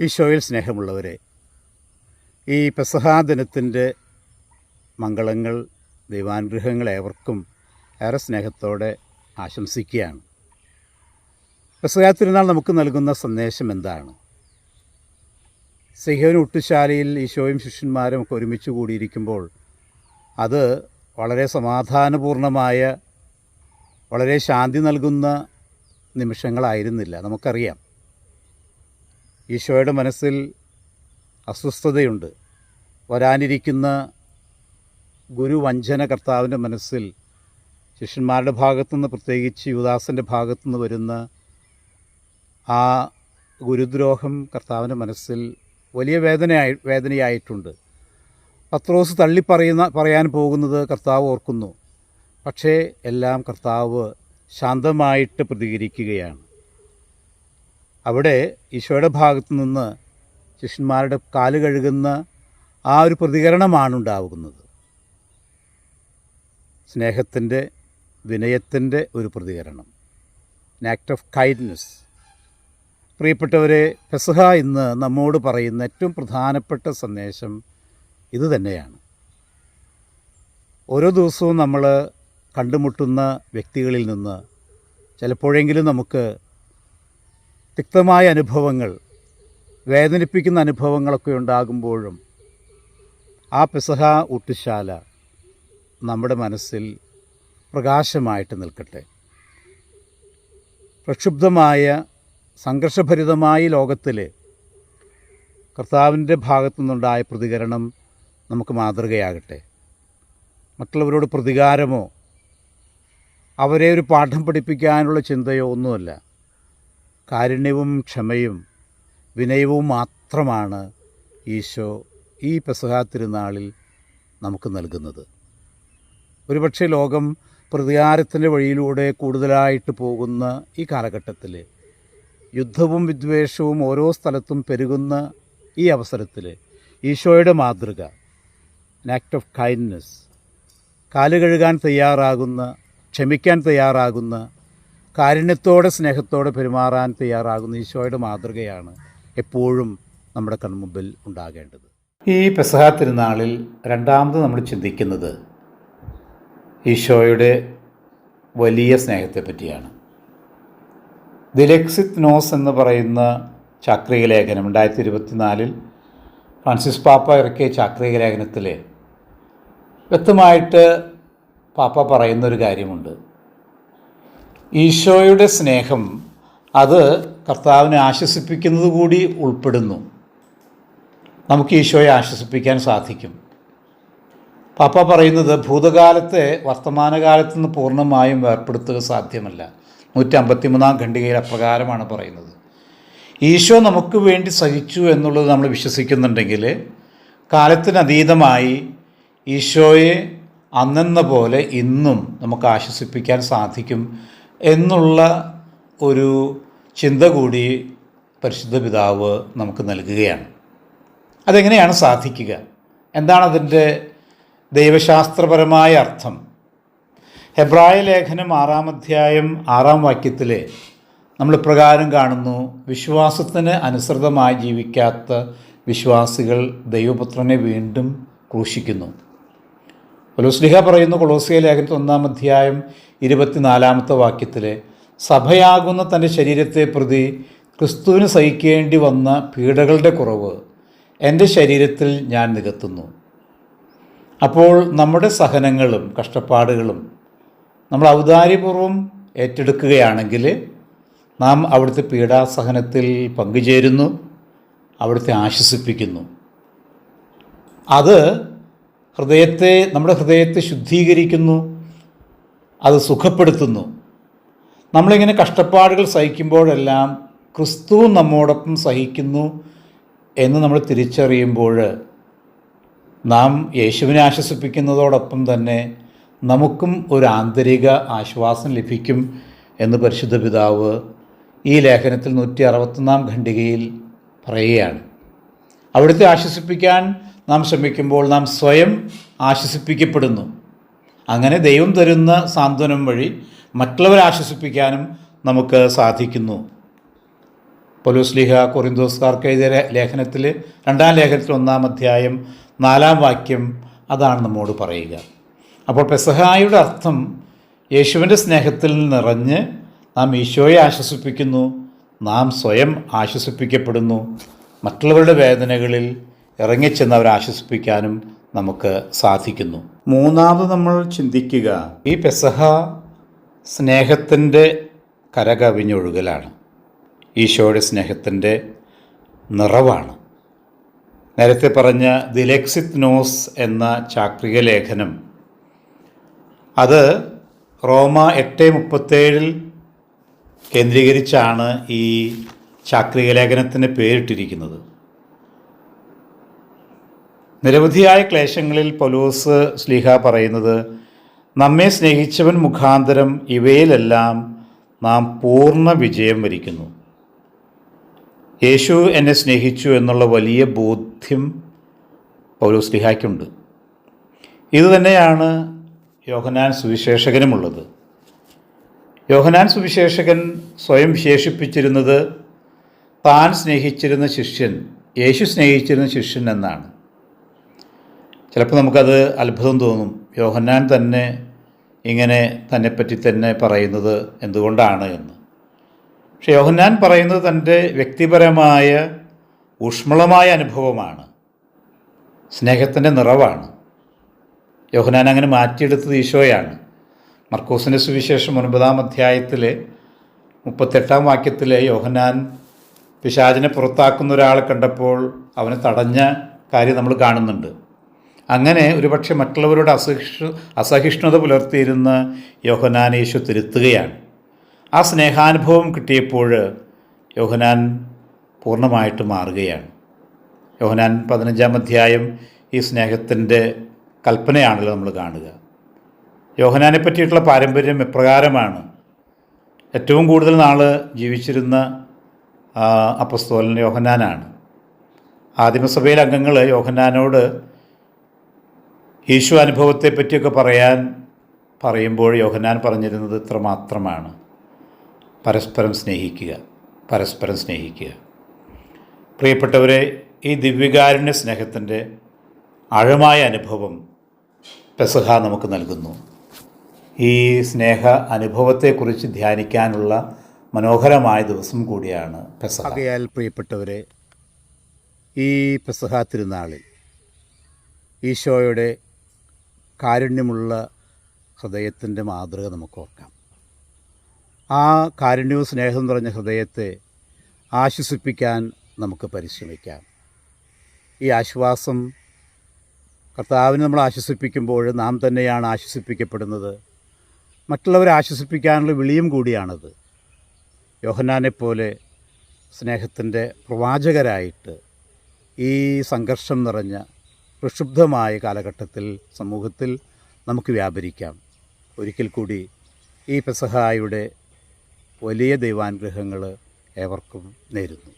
ഈശോയിൽ സ്നേഹമുള്ളവരെ ഈ പെസഹാ ദിനത്തിന്റെ മംഗളങ്ങൾ ദൈവാനുഗ്രഹങ്ങൾ ഏവർക്കും ഏറെ സ്നേഹത്തോടെ ആശംസിക്കുകയാണ്. പെസഹാ തിരുനാൾ നമുക്ക് നൽകുന്ന സന്ദേശം എന്താണ്? സിഹോൻ ഉട്ടുശാലയിൽ ഈശോയും ശിഷ്യന്മാരും ഒക്കെ ഒരുമിച്ച് കൂടിയിരിക്കുമ്പോൾ അത് വളരെ സമാധാനപൂർണമായ വളരെ ശാന്തി നൽകുന്ന നിമിഷങ്ങളായിരുന്നില്ല. നമുക്കറിയാം ഈശോയുടെ മനസ്സിൽ അസ്വസ്ഥതയുണ്ട്. വരാനിരിക്കുന്ന ഗുരുവഞ്ചന കർത്താവിന്റെ മനസ്സിൽ ശിഷ്യന്മാരുടെ ഭാഗത്തുനിന്ന് പ്രത്യേകിച്ച് യുദാസിന്റെ ഭാഗത്തുനിന്ന് വരുന്ന ആ ഗുരുദ്രോഹം കർത്താവിന്റെ മനസ്സിൽ വലിയ വേദനയായി വേദനയായിട്ടുണ്ട്. പത്രോസ് തള്ളിപ്പറയുന്ന പറയാൻ പോകുന്നത് കർത്താവ് ഓർക്കുന്നു. പക്ഷേ എല്ലാം കർത്താവ് ശാന്തമായിട്ട് പ്രതികരിക്കുകയാണ്. അവിടെ ഈശോയുടെ ഭാഗത്തു നിന്ന് ശിഷ്യന്മാരുടെ കാൽ കഴുകുന്ന ആ ഒരു പ്രതികരണമാണ് ഉണ്ടാകുന്നത് സ്നേഹത്തിന്റെ വിനയത്തിന്റെ ഒരു പ്രതികരണം. ആക്ട് ഓഫ് കൈൻഡ്നെസ് പ്രിയപ്പെട്ടവരെ പെസഹ ഇന്ന് നമ്മോട് പറയുന്ന ഏറ്റവും പ്രധാനപ്പെട്ട സന്ദേശം ഇത് തന്നെയാണ്. ഓരോ ദിവസവും നമ്മൾ കണ്ടുമുട്ടുന്ന വ്യക്തികളിൽ നിന്ന് ചിലപ്പോഴെങ്കിലും നമുക്ക് തിക്തമായ അനുഭവങ്ങൾ വേദനിപ്പിക്കുന്ന അനുഭവങ്ങളൊക്കെ ഉണ്ടാകുമ്പോഴും ആ പെസഹ ഊട്ടുശാല നമ്മുടെ മനസ്സിൽ പ്രകാശമായിട്ട് നിൽക്കട്ടെ. പ്രക്ഷുബ്ധമായ സംഘർഷഭരിതമായ ലോകത്തിൽ കർത്താവിന്റെ ഭാഗത്തു നിന്നുണ്ടായ പ്രതികരണം നമുക്ക് മാതൃകയാകട്ടെ. മറ്റുള്ളവരോട് പ്രതികാരമോ അവരെ ഒരു പാഠം പഠിപ്പിക്കാനുള്ള ചിന്തയോ ഒന്നുമല്ല. കാരുണ്യവും ക്ഷമയും വിനയവും മാത്രമാണ് ഈശോ ഈ പെസഹാ തിരുനാളിൽ നമുക്ക് നൽകുന്നത്. ഒരുപക്ഷെ ലോകം പ്രതികാരത്തിന്റെ വഴിയിലൂടെ കൂടുതലായിട്ട് പോകുന്ന ഈ കാലഘട്ടത്തിൽ യുദ്ധവും വിദ്വേഷവും ഓരോ സ്ഥലത്തും പെരുകുന്ന ഈ അവസരത്തിൽ ഈശോയുടെ മാതൃക ആക്ട് ഓഫ് കൈൻഡ്നെസ് കാലുകഴുകാൻ തയ്യാറാകുന്ന ക്ഷമിക്കാൻ തയ്യാറാകുന്ന കാരുണ്യത്തോടെ സ്നേഹത്തോടെ പെരുമാറാൻ തയ്യാറാകുന്ന ഈശോയുടെ മാതൃകയാണ് എപ്പോഴും നമ്മുടെ കൺമുമ്പിൽ ഉണ്ടാകേണ്ടത്. ഈ പെസഹ തിരുനാളിൽ രണ്ടാമത് നമ്മൾ ചിന്തിക്കുന്നത് ഈശോയുടെ വലിയ സ്നേഹത്തെ പറ്റിയാണ്. ദിലക്സിത് നോസ് എന്ന് പറയുന്ന ചാക്രിക ലേഖനം രണ്ടായിരത്തി ഇരുപത്തിനാലിൽ ഫ്രാൻസിസ് പാപ്പ ഇറക്കിയ ചാക്രിക ലേഖനത്തിൽ വ്യക്തമായിട്ട് പാപ്പ പറയുന്നൊരു കാര്യമുണ്ട്. ഈശോയുടെ സ്നേഹം അത് കർത്താവിനെ ആശ്വസിപ്പിക്കുന്നത് കൂടി ഉൾപ്പെടുന്നു. നമുക്ക് ഈശോയെ ആശ്വസിപ്പിക്കാൻ സാധിക്കും. പാപ്പ പറയുന്നത് ഭൂതകാലത്തെ വർത്തമാനകാലത്ത് നിന്ന് പൂർണമായും വേർപ്പെടുത്തുക സാധ്യമല്ല. നൂറ്റി അമ്പത്തിമൂന്നാം ഖണ്ഡികയിൽ അപ്രകാരമാണ് പറയുന്നത്. ഈശോ നമുക്ക് വേണ്ടി സഹിച്ചു എന്നുള്ളത് നമ്മൾ വിശ്വസിക്കുന്നുണ്ടെങ്കിൽ കാലത്തിനതീതമായി ഈശോയെ അന്നെന്ന പോലെ ഇന്നും നമുക്ക് ആശ്വസിപ്പിക്കാൻ സാധിക്കും എന്നുള്ള ഒരു ചിന്ത കൂടി പരിശുദ്ധ പിതാവ് നമുക്ക് നൽകുകയാണ്. അതെങ്ങനെയാണ് സാധിക്കുക? എന്താണ് അതിന്റെ ദൈവശാസ്ത്രപരമായ അർത്ഥം? ഹെബ്രായ ലേഖനം ആറാം അധ്യായം ആറാം വാക്യത്തിൽ നമ്മൾ ഇപ്രകാരം കാണുന്നു വിശ്വാസത്തിന് അനുസൃതമായി ജീവിക്കാത്ത വിശ്വാസികൾ ദൈവപുത്രനെ വീണ്ടും ക്രൂശിക്കുന്നു. കൊലോസ്ലിഹ പറയുന്നു കൊളോസിയ ലേഖനത്തിൽ ഒന്നാം അധ്യായം ഇരുപത്തിനാലാമത്തെ വാക്യത്തിൽ സഭയാകുന്ന തന്റെ ശരീരത്തെ പ്രതി ക്രിസ്തുവിന് സഹിക്കേണ്ടി വന്ന പീഡകളുടെ കുറവ് എന്റെ ശരീരത്തിൽ ഞാൻ നികത്തുന്നു. അപ്പോൾ നമ്മുടെ സഹനങ്ങളും കഷ്ടപ്പാടുകളും നമ്മൾ ഔദാര്യപൂർവം ഏറ്റെടുക്കുകയാണെങ്കിൽ നാം അവിടുത്തെ പീഡാസഹനത്തിൽ പങ്കുചേരുന്നു അവിടുത്തെ ആശ്വസിപ്പിക്കുന്നു. അത് ഹൃദയത്തെ നമ്മുടെ ഹൃദയത്തെ ശുദ്ധീകരിക്കുന്നു അത് സുഖപ്പെടുത്തുന്നു. നമ്മളിങ്ങനെ കഷ്ടപ്പാടുകൾ സഹിക്കുമ്പോഴെല്ലാം ക്രിസ്തു നമ്മോടൊപ്പം സഹിക്കുന്നു എന്ന് നമ്മൾ തിരിച്ചറിയുമ്പോൾ നാം യേശുവിനെ ആശ്വസിപ്പിക്കുന്നതോടൊപ്പം തന്നെ നമുക്കും ഒരു ആന്തരിക ആശ്വാസം ലഭിക്കും എന്ന് പരിശുദ്ധ പിതാവ് ഈ ലേഖനത്തിൽ നൂറ്റി അറുപത്തൊന്നാം ഖണ്ഡികയിൽ പറയുകയാണ്. അവിടുത്തെ ആശ്വസിപ്പിക്കാൻ നാം ശ്രമിക്കുമ്പോൾ നാം സ്വയം ആശ്വസിപ്പിക്കപ്പെടുന്നു. അങ്ങനെ ദൈവം തരുന്ന സാന്ത്വനം വഴി മറ്റുള്ളവരെ ആശ്വസിപ്പിക്കാനും നമുക്ക് സാധിക്കുന്നു. പൊലൂസ്ലിഹ കൊറിന്തോസ്കാർക്ക് എഴുതിയ ലേഖനത്തിൽ രണ്ടാം ലേഖനത്തിൽ ഒന്നാം അധ്യായം നാലാം വാക്യം അതാണ് നമ്മോട് പറയുക. അപ്പോൾ പെസഹായുടെ അർത്ഥം യേശുവിന്റെ സ്നേഹത്തിൽ നിറഞ്ഞ് നാം ഈശോയെ ആശ്വസിപ്പിക്കുന്നു നാം സ്വയം ആശ്വസിപ്പിക്കപ്പെടുന്നു. മറ്റുള്ളവരുടെ വേദനകളിൽ ഇറങ്ങിച്ചെന്ന് അവരെ ആശ്വസിപ്പിക്കാനും നമുക്ക് സാധിക്കുന്നു. മൂന്നാമത് നമ്മൾ ചിന്തിക്കുക ഈ പെസഹ സ്നേഹത്തിന്റെ കരകവിഞ്ഞൊഴുകലാണ്. ഈശോയുടെ സ്നേഹത്തിന്റെ നിറവാണ്. നേരത്തെ പറഞ്ഞ ദിലെക്സിത് നോസ് എന്ന ചാക്രിക ലേഖനം അത് റോമ എട്ട് മുപ്പത്തേഴിൽ കേന്ദ്രീകരിച്ചാണ് ഈ ചാക്രിക ലേഖനത്തിന് പേരിട്ടിരിക്കുന്നത്. നിരവധിയായ ക്ലേശങ്ങളിൽ പൗലോസ് സ്ലീഹ പറയുന്നത് നമ്മെ സ്നേഹിച്ചവൻ മുഖാന്തരം ഇവയിലെല്ലാം നാം പൂർണ വിജയം വരിക്കുന്നു. യേശു എന്നെ സ്നേഹിച്ചു എന്നുള്ള വലിയ ബോധ്യം പൗലോസ് സ്ലിഹയ്ക്കുണ്ട്. ഇതുതന്നെയാണ് യോഹനാൻ സുവിശേഷകനുമുള്ളത്. യോഹനാൻ സുവിശേഷകൻ സ്വയം വിശേഷിപ്പിച്ചിരുന്നത് താൻ സ്നേഹിച്ചിരുന്ന ശിഷ്യൻ യേശു സ്നേഹിച്ചിരുന്ന ശിഷ്യൻ എന്നാണ്. ചിലപ്പോൾ നമുക്കത് അത്ഭുതം തോന്നും. യോഹന്നാൻ തന്നെ ഇങ്ങനെ തന്നെപ്പറ്റി തന്നെ പറയുന്നത് എന്തുകൊണ്ടാണ് എന്ന്. പക്ഷെ യോഹന്നാൻ പറയുന്നത് തന്റെ വ്യക്തിപരമായ ഊഷ്മളമായ അനുഭവമാണ്. സ്നേഹത്തിന്റെ നിറവാണ്. യോഹനാൻ അങ്ങനെ മാറ്റിയെടുത്തത് ഈശോയാണ്. മർക്കോസിന്റെ സുവിശേഷം ഒൻപതാം അധ്യായത്തിലെ മുപ്പത്തെട്ടാം വാക്യത്തിലെ യോഹനാൻ പിശാചിനെ പുറത്താക്കുന്ന ഒരാളെ കണ്ടപ്പോൾ അവനെ തടഞ്ഞ കാര്യം നമ്മൾ കാണുന്നുണ്ട്. അങ്ങനെ ഒരുപക്ഷെ മറ്റുള്ളവരോട് അസഹിഷ്ണു അസഹിഷ്ണുത പുലർത്തിയിരുന്ന യോഹനാൻ യേശു തിരുത്തുകയാണ്. ആ സ്നേഹാനുഭവം കിട്ടിയപ്പോൾ യോഹനാൻ പൂർണമായിട്ട് മാറുകയാണ്. യോഹനാൻ പതിനഞ്ചാം അധ്യായം ഈ സ്നേഹത്തിന്റെ കൽപ്പനയാണല്ലോ നമ്മൾ കാണുക. യോഹനാനെ പറ്റിയിട്ടുള്ള പാരമ്പര്യം എപ്രകാരമാണ്? ഏറ്റവും കൂടുതൽ നാൾ ജീവിച്ചിരുന്ന അപ്പസ്തോലൻ യോഹന്നാനാണ്. ആദിമസഭയിലെ അംഗങ്ങൾ യോഹന്നാനോട് യേശു അനുഭവത്തെ പറ്റിയൊക്കെ പറയാൻ പറയുമ്പോൾ യോഹന്നാൻ പറഞ്ഞിരുന്നത് ഇത്ര മാത്രമാണ് പരസ്പരം സ്നേഹിക്കുക പരസ്പരം സ്നേഹിക്കുക. പ്രിയപ്പെട്ടവരെ ഈ ദിവ്യകാരുണ്യ സ്നേഹത്തിന്റെ ആഴമായ അനുഭവം പെസഹ നമുക്ക് നൽകുന്നു. ഈ സ്നേഹ അനുഭവത്തെക്കുറിച്ച് ധ്യാനിക്കാനുള്ള മനോഹരമായ ദിവസം കൂടിയാണ് പെസഹ. ആകയാൽ പ്രിയപ്പെട്ടവരെ ഈ പെസഹ തിരുനാളിൽ ഈശോയുടെ കാരുണ്യമുള്ള ഹൃദയത്തിന്റെ മാതൃക നമുക്ക് ഓർക്കാം. ആ കാരുണ്യവും സ്നേഹം നിറഞ്ഞ ഹൃദയത്തെ ആശ്വസിപ്പിക്കാൻ നമുക്ക് പരിശ്രമിക്കാം. ഈ ആശ്വാസം കർത്താവിനെ നമ്മൾ ആശ്വസിപ്പിക്കുമ്പോൾ നാം തന്നെയാണ് ആശ്വസിപ്പിക്കപ്പെടുന്നത്. മറ്റുള്ളവരെ ആശ്വസിപ്പിക്കാനുള്ള വിളിയും കൂടിയാണത്. യോഹന്നാനെപ്പോലെ സ്നേഹത്തിന്റെ പ്രവാചകരായിട്ട് ഈ സംഘർഷം നിറഞ്ഞ പ്രക്ഷുബ്ധമായ കാലഘട്ടത്തിൽ സമൂഹത്തിൽ നമുക്ക് വ്യാപരിക്കാം. ഒരിക്കൽ കൂടി ഈ പെസഹായുടെ വലിയ ദൈവാനുഗ്രഹങ്ങൾ ഏവർക്കും നേരുന്നു.